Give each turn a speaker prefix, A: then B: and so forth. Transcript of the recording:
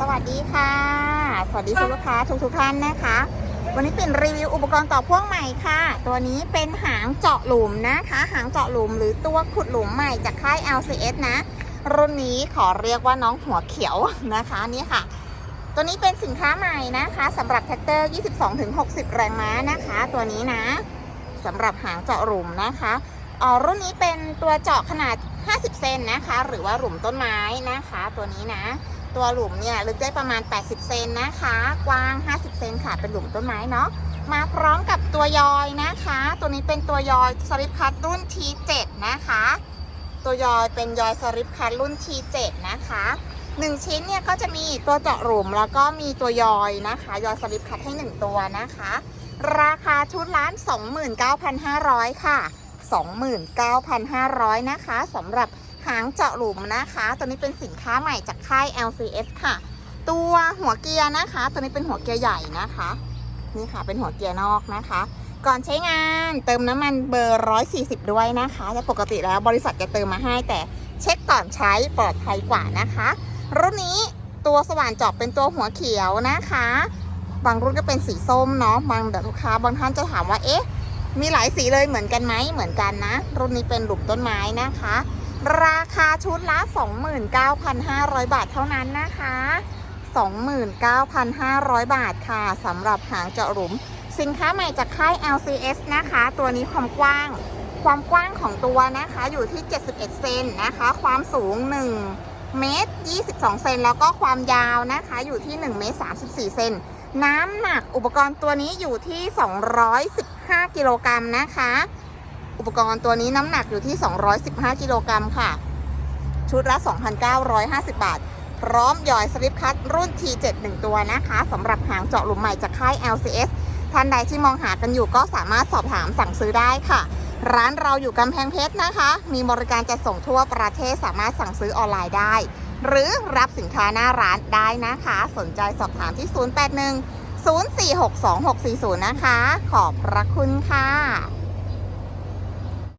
A: สวัสดีค่ะ สวัสดีคุณลูกค้าทุกทุกๆท่านนะคะ วันนี้เป็นรีวิวอุปกรณ์ต่อพ่วงใหม่ค่ะ ตัวนี้เป็นหางเจาะหลุมนะคะ หางเจาะหลุมหรือตัวขุดหลุมใหม่จากค่าย LCS นะ รุ่นนี้ขอเรียกว่าน้องหัวเขียวนะคะนี่ค่ะ ตัวนี้เป็นสินค้าใหม่นะคะสำหรับแท็กเตอร์ 22-60 แรงม้านะคะ ตัวนี้นะสำหรับหางเจาะหลุมนะคะอ๋อรุ่นนี้เป็นตัวเจาะขนาด 50 เซนนะคะ หรือว่าหลุมต้นไม้นะคะ ตัวนี้นะ ตัวหลุมเนี่ยลึกได้ประมาณ 80 เซนนะคะ กว้าง 50 เซนค่ะ เป็นหลุมต้นไม้เนาะ มาพร้อมกับตัวยอยนะคะ ตัวนี้เป็นตัวยอยสลิปคัตรุ่น T7 นะคะ ตัวยอยเป็นยอยสลิปคัตรุ่น T7 นะคะ1ชิ้นเนี่ยก็จะมีตัวเจาะหลุมแล้วก็มีตัวยอยนะคะ ยอยสลิปคัตให้ 1 ตัวนะคะ ราคาชุดล้าน 29,500 ค่ะ 29,500 นะคะสำหรับ หางเจาะหลุมนะคะ ตัวนี้เป็นสินค้าใหม่จากค่าย LCS ค่ะ ตัวหัวเกียร์นะคะ ตัวนี้เป็นหัวเกียร์ใหญ่นะคะ นี่ค่ะเป็นหัวเกียร์นอกนะคะ ก่อนใช้งานเติมน้ำมันเบอร์ 140 ด้วยนะคะแต่ปกติแล้วบริษัทจะเติมมาให้แต่เช็คก่อนใช้ปลอดภัยกว่านะคะ รุ่นนี้ตัวสว่านจอบเป็นตัวหัวเขียวนะคะ บางรุ่นก็เป็นสีส้มเนาะบางแบบลูกค้าบางท่านจะถามว่าเอ๊ะมีหลายสีเลยเหมือนกันไหมเหมือนกันนะ รุ่นนี้เป็นหลุมต้นไม้นะคะ ราคาชุดละ 29,500 บาทเท่านั้นนะคะ 29,500 บาทค่ะสำหรับหางเจาะหลุม สินค้าใหม่จากค่าย LCS นะคะ ตัวนี้ความกว้าง ความกว้างของตัวนะคะอยู่ที่ 71 เซนนะคะ ความสูง 1 เมตร 22 เซนแล้วก็ความยาวนะคะอยู่ที่ 1 เมตร 34 เซนน้ำหนักอุปกรณ์ตัวนี้อยู่ที่ 215 กิโลกรัมนะคะ อุปกรณ์ตัวนี้น้ำหนักอยู่ที่ 215 กิโลกรัมค่ะ ชุดละ 2,950 บาท พร้อมยอยสลิปคัตรุ่น T7 1 ตัวนะคะสำหรับหางเจาะหลุมใหม่จากค่าย LCS ท่านใดที่มองหากันอยู่ก็สามารถสอบถามสั่งซื้อได้ค่ะ ร้านเราอยู่กำแพงเพชรนะคะ มีบริการจัดส่งทั่วประเทศสามารถสั่งซื้อออนไลน์ได้ หรือรับสินค้าหน้าร้านได้นะคะ สนใจสอบถามที่ 081 0462640 นะคะ ขอบพระคุณค่ะ